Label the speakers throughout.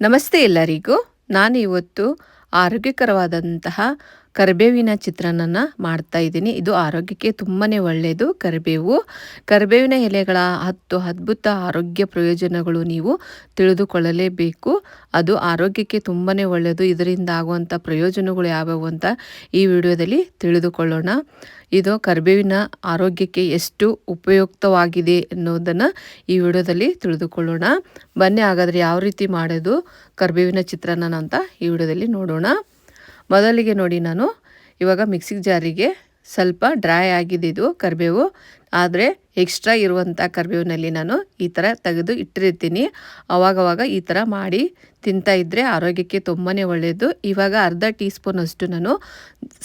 Speaker 1: ನಮಸ್ತೆ ಎಲ್ಲರಿಗೂ. ನಾನು ಇವತ್ತು ಆರೋಗ್ಯಕರವಾದಂತಹ ಕರಿಬೇವಿನ ಚಿತ್ರಾನ್ನ ಮಾಡ್ತಾ ಇದ್ದೀನಿ. ಇದು ಆರೋಗ್ಯಕ್ಕೆ ತುಂಬಾ ಒಳ್ಳೆಯದು ಕರಿಬೇವು, ಕರಿಬೇವಿನ ಎಲೆಗಳ ಹತ್ತು ಅದ್ಭುತ ಆರೋಗ್ಯ ಪ್ರಯೋಜನಗಳು ನೀವು ತಿಳಿದುಕೊಳ್ಳಲೇಬೇಕು. ಅದು ಆರೋಗ್ಯಕ್ಕೆ ತುಂಬಾ ಒಳ್ಳೆಯದು ಇದರಿಂದ ಆಗುವಂಥ ಪ್ರಯೋಜನಗಳು ಯಾವ್ಯಾವು ಅಂತ ಈ ವಿಡಿಯೋದಲ್ಲಿ ತಿಳಿದುಕೊಳ್ಳೋಣ. ಇದು ಕರಿಬೇವಿನ ಆರೋಗ್ಯಕ್ಕೆ ಎಷ್ಟು ಉಪಯುಕ್ತವಾಗಿದೆ ಅನ್ನೋದನ್ನು ಈ ವಿಡಿಯೋದಲ್ಲಿ ತಿಳಿದುಕೊಳ್ಳೋಣ. ಬನ್ನಿ ಹಾಗಾದರೆ ಯಾವ ರೀತಿ ಮಾಡೋದು, ಕರಿಬೇವಿನ ಚಿತ್ರಾನ್ನ ಅಂತ ಈ ವಿಡಿಯೋದಲ್ಲಿ ನೋಡೋಣ. ಮೊದಲಿಗೆ ನೋಡಿ ನಾನು, ಇವಾಗ ಮಿಕ್ಸಿಗೆ ಜಾರಿಗೆ ಸ್ವಲ್ಪ ಡ್ರೈ ಆಗಿದೆ ಇದು ಕರಿಬೇವು. ಆದರೆ ಎಕ್ಸ್ಟ್ರಾ ಇರುವಂಥ ಕರಿಬೇವಿನಲ್ಲಿ ನಾನು ಈ ಥರ ತೆಗೆದು ಇಟ್ಟಿರ್ತೀನಿ. ಅವಾಗವಾಗ ಈ ಥರ ಮಾಡಿ ತಿಂತಾ ಇದ್ದರೆ ಆರೋಗ್ಯಕ್ಕೆ ತುಂಬಾ ಒಳ್ಳೆಯದು ಇವಾಗ ಅರ್ಧ ಟೀ ಸ್ಪೂನಷ್ಟು ನಾನು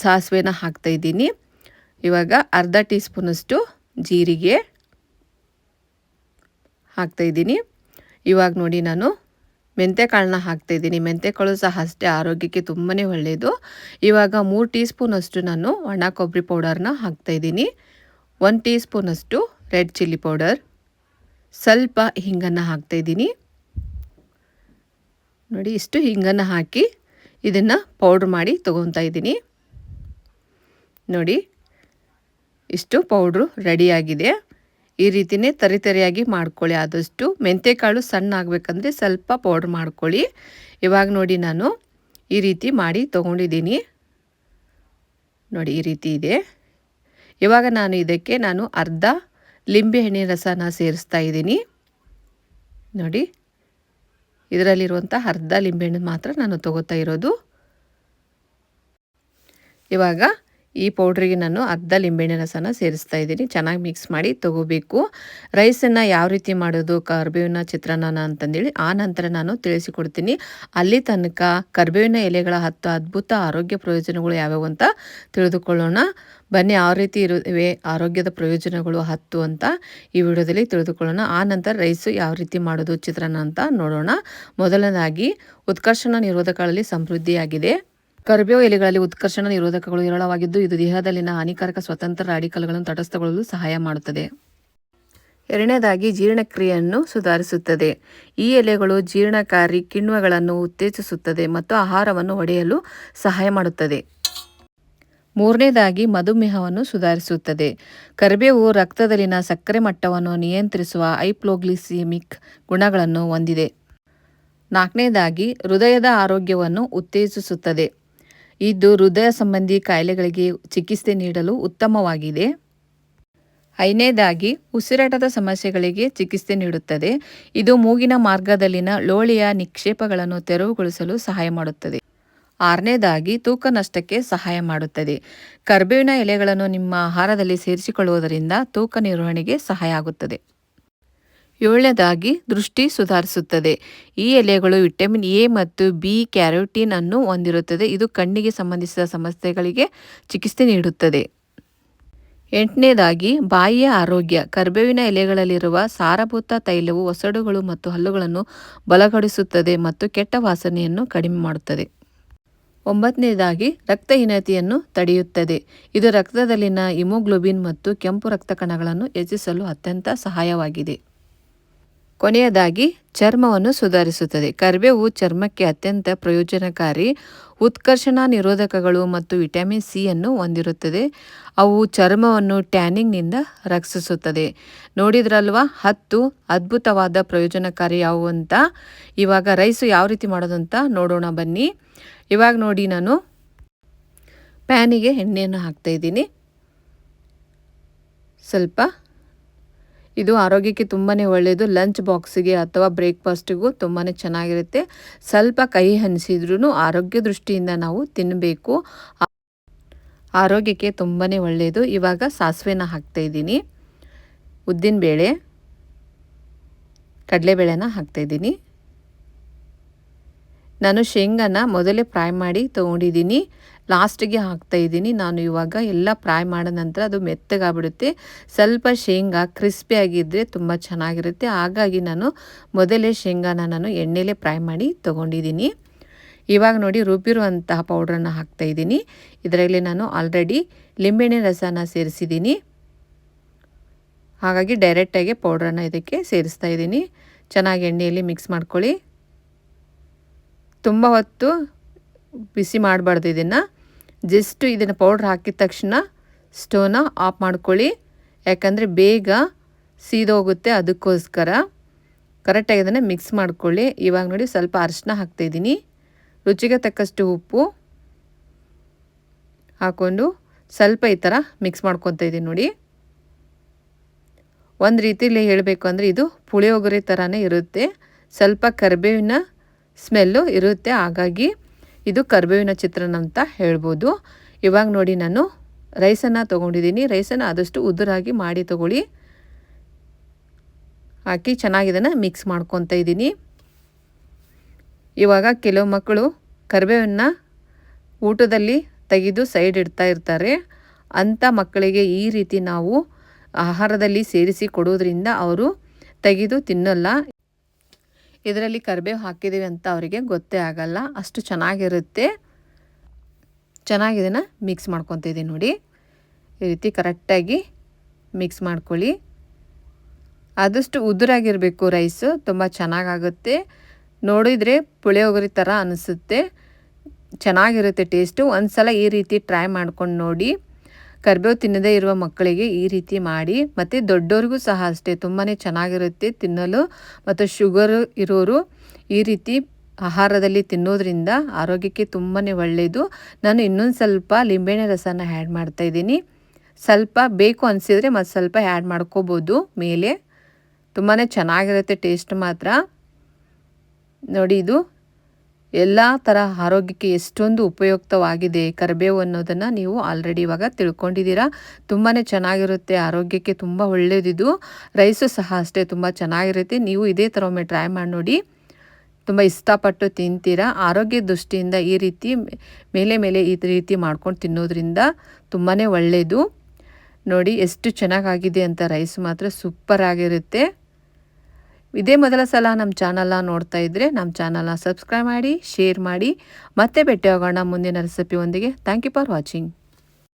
Speaker 1: ಸಾಸಿವೆನ ಹಾಕ್ತಾಯಿದ್ದೀನಿ ಇವಾಗ ಅರ್ಧ ಟೀ ಸ್ಪೂನಷ್ಟು ಜೀರಿಗೆ ಹಾಕ್ತಾಯಿದ್ದೀನಿ ಇವಾಗ ನೋಡಿ ನಾನು ಮೆಂತ್ಯಕಾಳನ್ನ ಹಾಕ್ತಾಯಿದ್ದೀನಿ ಮೆಂತ್ಯಕಾಳು ಸಹ ಅಷ್ಟೇ ಆರೋಗ್ಯಕ್ಕೆ ತುಂಬಾ ಒಳ್ಳೆಯದು ಇವಾಗ ಮೂರು ಟೀ ಸ್ಪೂನಷ್ಟು ನಾನು ಒಣ ಕೊಬ್ಬರಿ ಪೌಡರ್ನ ಹಾಕ್ತಾಯಿದ್ದೀನಿ ಒನ್ ಟೀ ಸ್ಪೂನಷ್ಟು ರೆಡ್ ಚಿಲ್ಲಿ ಪೌಡರ್. ಸ್ವಲ್ಪ ಹಿಂಗನ್ನು ಹಾಕ್ತಾಯಿದ್ದೀನಿ ನೋಡಿ ಇಷ್ಟು ಹಿಂಗನ್ನು ಹಾಕಿ ಇದನ್ನು ಪೌಡ್ರ್ ಮಾಡಿ ತೊಗೊತಾ ಇದ್ದೀನಿ. ನೋಡಿ ಇಷ್ಟು ಪೌಡ್ರು ರೆಡಿಯಾಗಿದೆ ಈ ರೀತಿಯೇ ತರಿತರಿಯಾಗಿ ಮಾಡ್ಕೊಳ್ಳಿ. ಆದಷ್ಟು ಮೆಂತ್ಯಕಾಳು ಸಣ್ಣ ಆಗಬೇಕಂದ್ರೆ ಸ್ವಲ್ಪ ಪೌಡ್ರ್ ಮಾಡ್ಕೊಳ್ಳಿ. ಇವಾಗ ನೋಡಿ ನಾನು ಈ ರೀತಿ ಮಾಡಿ ತೊಗೊಂಡಿದ್ದೀನಿ. ನೋಡಿ ಈ ರೀತಿ ಇದೆ. ಇವಾಗ ನಾನು ಇದಕ್ಕೆ ನಾನು ಅರ್ಧ ಲಿಂಬೆಹಣ್ಣಿನ ರಸನ ಸೇರಿಸ್ತಾ ಇದ್ದೀನಿ. ನೋಡಿ ಇದರಲ್ಲಿರುವಂಥ ಅರ್ಧ ಲಿಂಬೆಹಣ್ಣು ಮಾತ್ರ ನಾನು ತಗೋತಾ ಇರೋದು. ಇವಾಗ ಈ ಪೌಡ್ರಿಗೆ ನಾನು ಅರ್ಧ ಲಿಂಬೆಹಣ್ಣಿನ ರಸನ ಸೇರಿಸ್ತಾ ಇದ್ದೀನಿ. ಚೆನ್ನಾಗಿ ಮಿಕ್ಸ್ ಮಾಡಿ ತಗೋಬೇಕು. ರೈಸನ್ನು ಯಾವ ರೀತಿ ಮಾಡೋದು, ಕರ್ಬೇವಿನ ಚಿತ್ರಾನ್ನ ಅಂತಂದೇಳಿ ಆ ನಂತರ ನಾನು ತಿಳಿಸಿಕೊಡ್ತೀನಿ. ಅಲ್ಲಿ ತನಕ ಕರ್ಬೇವಿನ ಎಲೆಗಳ ಹತ್ತು ಅದ್ಭುತ ಆರೋಗ್ಯ ಪ್ರಯೋಜನಗಳು ಯಾವ್ಯಾವು ಅಂತ ತಿಳಿದುಕೊಳ್ಳೋಣ. ಬನ್ನಿ ಯಾವ ರೀತಿ ಇರುವೆ ಆರೋಗ್ಯದ ಪ್ರಯೋಜನಗಳು ಹತ್ತು ಅಂತ ಈ ವಿಡಿಯೋದಲ್ಲಿ ತಿಳಿದುಕೊಳ್ಳೋಣ. ಆ ನಂತರ ರೈಸು ಯಾವ ರೀತಿ ಮಾಡೋದು, ಚಿತ್ರಾನ್ನ ಅಂತ ನೋಡೋಣ. ಮೊದಲನೇದಾಗಿ, ಉತ್ಕರ್ಷಣ ನಿರೋಧಕಗಳಲ್ಲಿ ಸಮೃದ್ಧಿಯಾಗಿದೆ. ಕರಿಬೇವು ಎಲೆಗಳಲ್ಲಿ ಉತ್ಕರ್ಷಣ ನಿರೋಧಕಗಳು ಹೇರಳವಾಗಿದ್ದು, ಇದು ದೇಹದಲ್ಲಿನ ಹಾನಿಕಾರಕ ಸ್ವತಂತ್ರ ರಾಡಿಕಲ್ಗಳನ್ನು ತಟಸ್ಥಗೊಳ್ಳಲು ಸಹಾಯ ಮಾಡುತ್ತದೆ. ಎರಡನೇದಾಗಿ, ಜೀರ್ಣಕ್ರಿಯೆಯನ್ನು ಸುಧಾರಿಸುತ್ತದೆ. ಈ ಎಲೆಗಳು ಜೀರ್ಣಕಾರಿ ಕಿಣ್ವಗಳನ್ನು ಉತ್ತೇಜಿಸುತ್ತದೆ ಮತ್ತು ಆಹಾರವನ್ನು ಒಡೆಯಲು ಸಹಾಯ ಮಾಡುತ್ತದೆ. ಮೂರನೇದಾಗಿ, ಮಧುಮೇಹವನ್ನು ಸುಧಾರಿಸುತ್ತದೆ. ಕರ್ಬೇವು ರಕ್ತದಲ್ಲಿನ ಸಕ್ಕರೆ ಮಟ್ಟವನ್ನು ನಿಯಂತ್ರಿಸುವ ಐಪ್ಲೋಗ್ಲಿಸಿಮಿಕ್ ಗುಣಗಳನ್ನು ಹೊಂದಿದೆ. ನಾಲ್ಕನೇದಾಗಿ, ಹೃದಯದ ಆರೋಗ್ಯವನ್ನು ಉತ್ತೇಜಿಸುತ್ತದೆ. ಇದು ಹೃದಯ ಸಂಬಂಧಿ ಕಾಯಿಲೆಗಳಿಗೆ ಚಿಕಿತ್ಸೆ ನೀಡಲು ಉತ್ತಮವಾಗಿದೆ. ಐದನೇದಾಗಿ, ಉಸಿರಾಟದ ಸಮಸ್ಯೆಗಳಿಗೆ ಚಿಕಿತ್ಸೆ ನೀಡುತ್ತದೆ. ಇದು ಮೂಗಿನ ಮಾರ್ಗದಲ್ಲಿನ ಲೋಳಿಯ ನಿಕ್ಷೇಪಗಳನ್ನು ತೆರವುಗೊಳಿಸಲು ಸಹಾಯ ಮಾಡುತ್ತದೆ. ಆರನೇದಾಗಿ, ತೂಕ ನಷ್ಟಕ್ಕೆ ಸಹಾಯ ಮಾಡುತ್ತದೆ. ಕರ್ಬೇವಿನ ಎಲೆಗಳನ್ನು ನಿಮ್ಮ ಆಹಾರದಲ್ಲಿ ಸೇರಿಸಿಕೊಳ್ಳುವುದರಿಂದ ತೂಕ ನಿರ್ವಹಣೆಗೆ ಸಹಾಯ ಆಗುತ್ತದೆ. ಏಳನೇದಾಗಿ ದೃಷ್ಟಿ ಸುಧಾರಿಸುತ್ತದೆ. ಈ ಎಲೆಗಳು ವಿಟಮಿನ್ ಎ ಮತ್ತು ಬಿ ಕ್ಯಾರೋಟಿನ್ ಅನ್ನು ಹೊಂದಿರುತ್ತದೆ. ಇದು ಕಣ್ಣಿಗೆ ಸಂಬಂಧಿಸಿದ ಸಮಸ್ಯೆಗಳಿಗೆ ಚಿಕಿತ್ಸೆ ನೀಡುತ್ತದೆ. ಎಂಟನೇದಾಗಿ ಬಾಯಿಯ ಆರೋಗ್ಯ. ಕರ್ಬೇವಿನ ಎಲೆಗಳಲ್ಲಿರುವ ಸಾರಭೂತ ತೈಲವು ಒಸಡುಗಳು ಮತ್ತು ಹಲ್ಲುಗಳನ್ನು ಬಲಗೊಳಿಸುತ್ತದೆ ಮತ್ತು ಕೆಟ್ಟ ವಾಸನೆಯನ್ನು ಕಡಿಮೆ ಮಾಡುತ್ತದೆ. ಒಂಬತ್ತನೇದಾಗಿ ರಕ್ತಹೀನತೆಯನ್ನು ತಡೆಯುತ್ತದೆ. ಇದು ರಕ್ತದಲ್ಲಿನ ಇಮೋಗ್ಲೋಬಿನ್ ಮತ್ತು ಕೆಂಪು ರಕ್ತ ಕಣಗಳನ್ನು ಹೆಚ್ಚಿಸಲು ಅತ್ಯಂತ ಸಹಾಯವಾಗಿದೆ. ಕೊನೆಯದಾಗಿ ಚರ್ಮವನ್ನು ಸುಧಾರಿಸುತ್ತದೆ. ಕರಿಬೇವು ಚರ್ಮಕ್ಕೆ ಅತ್ಯಂತ ಪ್ರಯೋಜನಕಾರಿ ಉತ್ಕರ್ಷಣ ನಿರೋಧಕಗಳು ಮತ್ತು ವಿಟಮಿನ್ ಸಿ ಅನ್ನು ಹೊಂದಿರುತ್ತದೆ. ಅವು ಚರ್ಮವನ್ನು ಟ್ಯಾನಿಂಗ್ನಿಂದ ರಕ್ಷಿಸುತ್ತದೆ. ನೋಡಿದ್ರಲ್ವಾ? ಹತ್ತು ಅದ್ಭುತವಾದ ಪ್ರಯೋಜನಕಾರಿ ಯಾವುವು ಅಂತ? ಇವಾಗ ರೈಸು ಯಾವ ರೀತಿ ಮಾಡೋದು ಅಂತ ನೋಡೋಣ ಬನ್ನಿ. ಇವಾಗ ನೋಡಿ ನಾನು. ಪ್ಯಾನಿಗೆ ಎಣ್ಣೆಯನ್ನು ಹಾಕ್ತಾಯಿದ್ದೀನಿ ಸ್ವಲ್ಪ ಇದು ಆರೋಗ್ಯಕ್ಕೆ ತುಂಬಾ ಒಳ್ಳೆಯದು ಲಂಚ್ ಬಾಕ್ಸಿಗೆ ಅಥವಾ ಬ್ರೇಕ್ಫಾಸ್ಟಿಗೂ ತುಂಬಾ ಚೆನ್ನಾಗಿರುತ್ತೆ. ಸ್ವಲ್ಪ ಕೈ ಹನಿಸಿದ್ರೂ ಆರೋಗ್ಯ ದೃಷ್ಟಿಯಿಂದ ನಾವು ತಿನ್ನಬೇಕು ಆರೋಗ್ಯಕ್ಕೆ ತುಂಬಾ ಒಳ್ಳೆಯದು ಇವಾಗ ಸಾಸಿವೆನ ಹಾಕ್ತಾಯಿದ್ದೀನಿ ಉದ್ದಿನಬೇಳೆ ಕಡಲೆಬೇಳೆನ ಹಾಕ್ತಾಯಿದ್ದೀನಿ ನಾನು ಶೇಂಗಾನ ಮೊದಲೇ ಫ್ರೈ ಮಾಡಿ ತೊಗೊಂಡಿದ್ದೀನಿ. ಲಾಸ್ಟಿಗೆ ಹಾಕ್ತಾ ಇದ್ದೀನಿ. ನಾನು ಇವಾಗ ಎಲ್ಲ ಫ್ರೈ ಮಾಡಿದ ನಂತರ ಅದು ಮೆತ್ತಗಾಗ್ಬಿಡುತ್ತೆ. ಸ್ವಲ್ಪ ಶೇಂಗಾ ಕ್ರಿಸ್ಪಿಯಾಗಿದ್ದರೆ ತುಂಬ ಚೆನ್ನಾಗಿರುತ್ತೆ. ಹಾಗಾಗಿ ನಾನು ಮೊದಲೇ ಶೇಂಗಾನ ನಾನು ಎಣ್ಣೆಲೇ ಫ್ರೈ ಮಾಡಿ ತೊಗೊಂಡಿದ್ದೀನಿ. ಇವಾಗ ನೋಡಿ ರುಬ್ಬಿರುವಂತಹ ಪೌಡ್ರನ್ನು ಹಾಕ್ತಾಯಿದ್ದೀನಿ ಇದರಲ್ಲಿ ನಾನು ಆಲ್ರೆಡಿ ಲಿಂಬೆಣ್ಣೆ ರಸನ ಸೇರಿಸಿದ್ದೀನಿ. ಹಾಗಾಗಿ ಡೈರೆಕ್ಟಾಗಿ ಪೌಡ್ರನ್ನು ಇದಕ್ಕೆ ಸೇರಿಸ್ತಾ ಇದ್ದೀನಿ. ಚೆನ್ನಾಗಿ ಎಣ್ಣೆಯಲ್ಲಿ ಮಿಕ್ಸ್ ಮಾಡ್ಕೊಳ್ಳಿ. ತುಂಬ ಹೊತ್ತು ಬಿಸಿ ಮಾಡಬಾರ್ದು ಇದನ್ನು. ಜಸ್ಟ್ ಇದನ್ನು ಪೌಡ್ರ್ ಹಾಕಿದ ತಕ್ಷಣ ಸ್ಟೋವ್ನ ಆಫ್ ಮಾಡ್ಕೊಳ್ಳಿ. ಯಾಕಂದರೆ ಬೇಗ ಸೀದೋಗುತ್ತೆ ಅದಕ್ಕೋಸ್ಕರ. ಕರೆಕ್ಟಾಗಿ ಅದನ್ನು ಮಿಕ್ಸ್ ಮಾಡ್ಕೊಳ್ಳಿ. ಇವಾಗ ನೋಡಿ ಸ್ವಲ್ಪ ಅರಿಶಿನ ಹಾಕ್ತಾಯಿದ್ದೀನಿ ರುಚಿಗೆ ತಕ್ಕಷ್ಟು ಉಪ್ಪು ಹಾಕ್ಕೊಂಡು ಸ್ವಲ್ಪ ಈ ಥರ ಮಿಕ್ಸ್ ಮಾಡ್ಕೊತಾ ಇದ್ದೀನಿ ನೋಡಿ. ಒಂದು ರೀತಿಯಲ್ಲಿ ಹೇಳಬೇಕು ಅಂದರೆ ಇದು ಪುಳಿಯೋಗರೆ ಥರನೇ ಇರುತ್ತೆ. ಸ್ವಲ್ಪ ಕರಿಬೇವಿನ ಸ್ಮೆಲ್ಲು ಇರುತ್ತೆ. ಹಾಗಾಗಿ ಇದು ಕರ್ಬೇವಿನ ಚಿತ್ರಾನ್ನ ಅಂತ ಹೇಳ್ಬೋದು. ಇವಾಗ ನೋಡಿ ನಾನು ರೈಸನ್ನು ತೊಗೊಂಡಿದ್ದೀನಿ. ರೈಸನ್ನು ಆದಷ್ಟು ಉದುರಾಗಿ ಮಾಡಿ ತೊಗೊಳ್ಳಿ. ಹಾಕಿ ಚೆನ್ನಾಗಿ ಇದನ್ನು ಮಿಕ್ಸ್ ಮಾಡ್ಕೊತ ಇದ್ದೀನಿ. ಇವಾಗ ಕೆಲವು ಮಕ್ಕಳು ಕರ್ಬೇವನ್ನು ಊಟದಲ್ಲಿ ತೆಗೆದು ಸೈಡ್ ಇಡ್ತಾ ಇರ್ತಾರೆ. ಅಂಥ ಮಕ್ಕಳಿಗೆ ಈ ರೀತಿ ನಾವು ಆಹಾರದಲ್ಲಿ ಸೇರಿಸಿ ಕೊಡೋದ್ರಿಂದ ಅವರು ತೆಗೆದು ತಿನ್ನಲ್ಲ. ಇದರಲ್ಲಿ ಕರಿಬೇವು ಹಾಕಿದ್ದೀವಿ ಅಂತ ಅವರಿಗೆ ಗೊತ್ತೇ ಆಗಲ್ಲ. ಅಷ್ಟು ಚೆನ್ನಾಗಿರುತ್ತೆ. ಚೆನ್ನಾಗಿದನ್ನು ಮಿಕ್ಸ್ ಮಾಡ್ಕೊತಿದ್ದೀನಿ ನೋಡಿ. ಈ ರೀತಿ ಕರೆಕ್ಟಾಗಿ ಮಿಕ್ಸ್ ಮಾಡ್ಕೊಳ್ಳಿ. ಆದಷ್ಟು ಉದುರಾಗಿರಬೇಕು ರೈಸು ತುಂಬ ಚೆನ್ನಾಗಾಗುತ್ತೆ. ನೋಡಿದರೆ ಪುಳಿಯೋಗರಿ ಥರ ಅನಿಸುತ್ತೆ. ಚೆನ್ನಾಗಿರುತ್ತೆ ಟೇಸ್ಟು ಒಂದು ಸಲ ಈ ರೀತಿ ಟ್ರೈ ಮಾಡ್ಕೊಂಡು ನೋಡಿ. ಕರಿಬೇವು ತಿನ್ನದೇ ಇರುವ ಮಕ್ಕಳಿಗೆ ಈ ರೀತಿ ಮಾಡಿ, ಮತ್ತು ದೊಡ್ಡವ್ರಿಗೂ ಸಹ ಅಷ್ಟೇ ತುಂಬಾ ಚೆನ್ನಾಗಿರುತ್ತೆ ತಿನ್ನಲು, ಮತ್ತು ಶುಗರು ಇರೋರು ಈ ರೀತಿ ಆಹಾರದಲ್ಲಿ ತಿನ್ನೋದ್ರಿಂದ ಆರೋಗ್ಯಕ್ಕೆ ತುಂಬಾ ಒಳ್ಳೆಯದು ನಾನು ಇನ್ನೊಂದು ಸ್ವಲ್ಪ ಲಿಂಬೆಹಣ್ಣೆ ರಸನ ಆ್ಯಡ್ ಮಾಡ್ತಾಯಿದ್ದೀನಿ ಸ್ವಲ್ಪ ಬೇಕು ಅನಿಸಿದರೆ ಮತ್ತು ಸ್ವಲ್ಪ ಆ್ಯಡ್ ಮಾಡ್ಕೋಬೋದು ಮೇಲೆ. ತುಂಬಾ ಚೆನ್ನಾಗಿರುತ್ತೆ ಟೇಸ್ಟ್ ಮಾತ್ರ. ನೋಡಿ ಇದು. ಎಲ್ಲ ಥರ ಆರೋಗ್ಯಕ್ಕೆ ಎಷ್ಟೊಂದು ಉಪಯುಕ್ತವಾಗಿದೆ ಕರಿಬೇವು ಅನ್ನೋದನ್ನು ನೀವು ಆಲ್ರೆಡಿ ಇವಾಗ ತಿಳ್ಕೊಂಡಿದ್ದೀರಾ. ತುಂಬಾ ಚೆನ್ನಾಗಿರುತ್ತೆ, ಆರೋಗ್ಯಕ್ಕೆ ತುಂಬ ಒಳ್ಳೆಯದಿದು ರೈಸು ಸಹ ಅಷ್ಟೇ ತುಂಬ ಚೆನ್ನಾಗಿರುತ್ತೆ. ನೀವು ಇದೇ ಥರ ಒಮ್ಮೆ ಟ್ರೈ ಮಾಡಿ ನೋಡಿ. ತುಂಬ ಇಷ್ಟಪಟ್ಟು ತಿಂತೀರಾ. ಆರೋಗ್ಯ ದೃಷ್ಟಿಯಿಂದ ಈ ರೀತಿ ಮೇಲೆ ಮೇಲೆ ಈ ರೀತಿ ಮಾಡ್ಕೊಂಡು ತಿನ್ನೋದ್ರಿಂದ ತುಂಬಾ ಒಳ್ಳೆಯದು ನೋಡಿ ಎಷ್ಟು ಚೆನ್ನಾಗಾಗಿದೆ ಅಂತ ರೈಸ್ ಮಾತ್ರ ಸೂಪರ್ ಆಗಿರುತ್ತೆ. ಇದೇ ಮೊದಲ ಸಲ ನಮ್ಮ ಚಾನಲ್ನ ನೋಡ್ತಾ ಇದ್ದರೆ ನಮ್ಮ ಚಾನಲ್ನ ಸಬ್ಸ್ಕ್ರೈಬ್ ಮಾಡಿ, ಶೇರ್ ಮಾಡಿ. ಮತ್ತೆ ಭೇಟಿ ಹೋಗೋಣ ಮುಂದಿನ ರೆಸಿಪಿ ಒಂದಿಗೆ ಥ್ಯಾಂಕ್ ಯು ಫಾರ್ ವಾಚಿಂಗ್